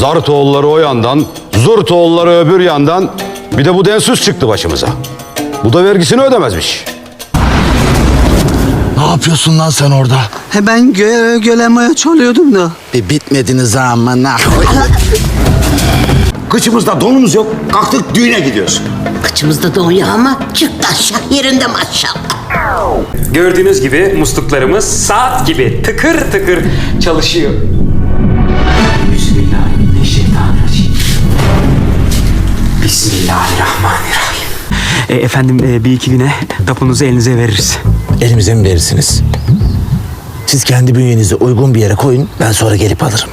Zartoğulları o yandan, Zurtoğulları öbür yandan. Bir de bu densiz çıktı başımıza. Bu da vergisini ödemezmiş. Ne yapıyorsun lan sen orada? He ben gö gölemeye çalıyordum da. Bir bitmediniz ama ne Kıçımızda donumuz yok. Kalktık düğüne gidiyoruz. Kıçımızda doğuyor ama çıktı aşağı yerinde maşallah. Gördüğünüz gibi musluklarımız saat gibi tıkır tıkır çalışıyor. E, efendim e, bir iki güne tapunuzu elinize veririz. Elimize mi verirsiniz? Siz kendi bünyenizi uygun bir yere koyun. Ben sonra gelip alırım.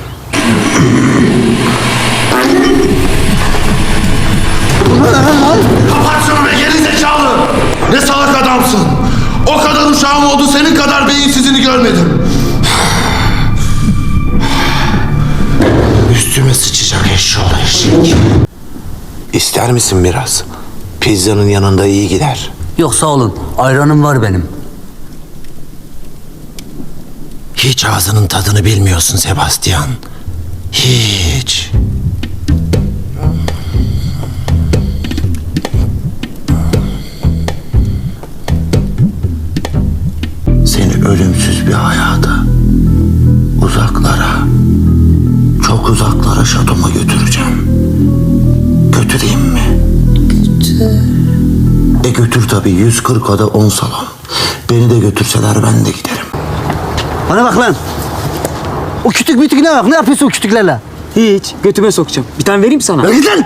Kapat şunu be gerizekalı! Ne salak adamsın! O kadar uşağım oldu senin kadar beyinsizini görmedim. Üstüme sıçacak eşşoğlu eşek. İster misin biraz? Pizzanın yanında iyi gider. Yok sağ olun. Ayranım var benim. Hiç ağzının tadını bilmiyorsun Sebastian. Hiç. Seni ölümsüz bir hayata, uzaklara, çok uzaklara şatoma götüreceğim. Götüreyim. E götür tabii 140 oda 10 salon. Beni de götürseler ben de giderim. Bana bak lan. O kütük mütük ne bak? Ne yapıyorsun o kütüklerle? Hiç götüme sokacağım. Bir tane vereyim sana. Git lan.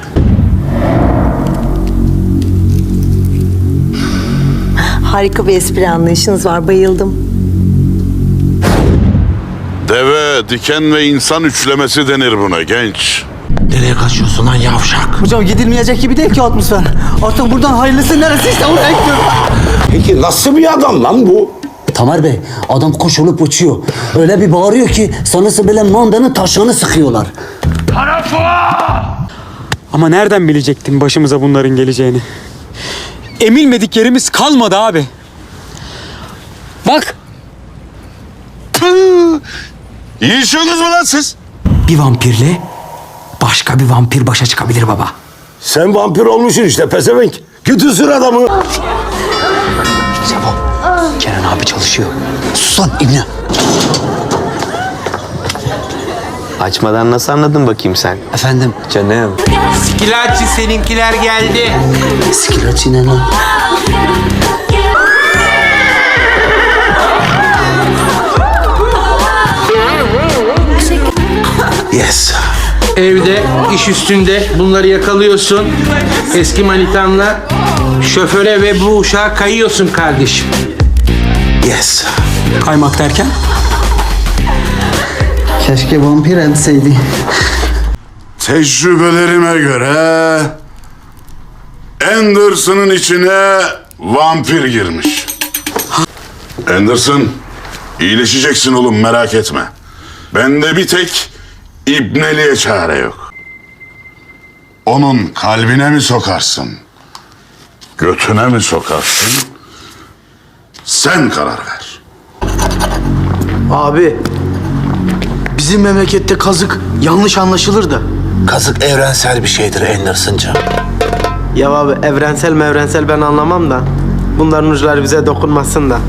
Harika bir espri anlayışınız var. Bayıldım. Deve, diken ve insan üçlemesi denir buna genç. Nereye kaçıyorsun lan yavşak? Hocam gidilmeyecek gibi değil ki o atmosfer. Artık buradan hayırlısı neresiyse oraya gidiyorum. Peki nasıl bir adam lan bu? Tamer Bey adam kuş olup uçuyor. Öyle bir bağırıyor ki sanırsın böyle mandanın taşını sıkıyorlar. Ama nereden bilecektin başımıza bunların geleceğini? Emilmedik yerimiz kalmadı abi. Bak Yiyorsunuz mu lan siz? bir vampirle başka bir vampir başa çıkabilir baba. Sen vampir olmuşsun işte pezevenk. Götürsün adamı. Kenan abi çalışıyor. Sus lan İbni. Açmadan nasıl anladın bakayım sen? Efendim Canım. Kilaççı seninkiler geldi. skilaçı ne lan? Yes. Evde, iş üstünde bunları yakalıyorsun. Eski manitanla şoföre ve bu uşağa kayıyorsun kardeşim. Yes. Kaymak derken? Keşke vampir enseydi. Tecrübelerime göre Anderson'ın içine vampir girmiş. Anderson, iyileşeceksin oğlum merak etme. Bende bir tek ibneliğe çare yok. Onun kalbine mi sokarsın? Götüne mi sokarsın? Sen karar ver. Abi bizim memlekette kazık yanlış anlaşılır da. Kazık evrensel bir şeydir Anderson'cığım. Ya abi evrensel mevrensel ben anlamam da. Bunların uçları bize dokunmasın da.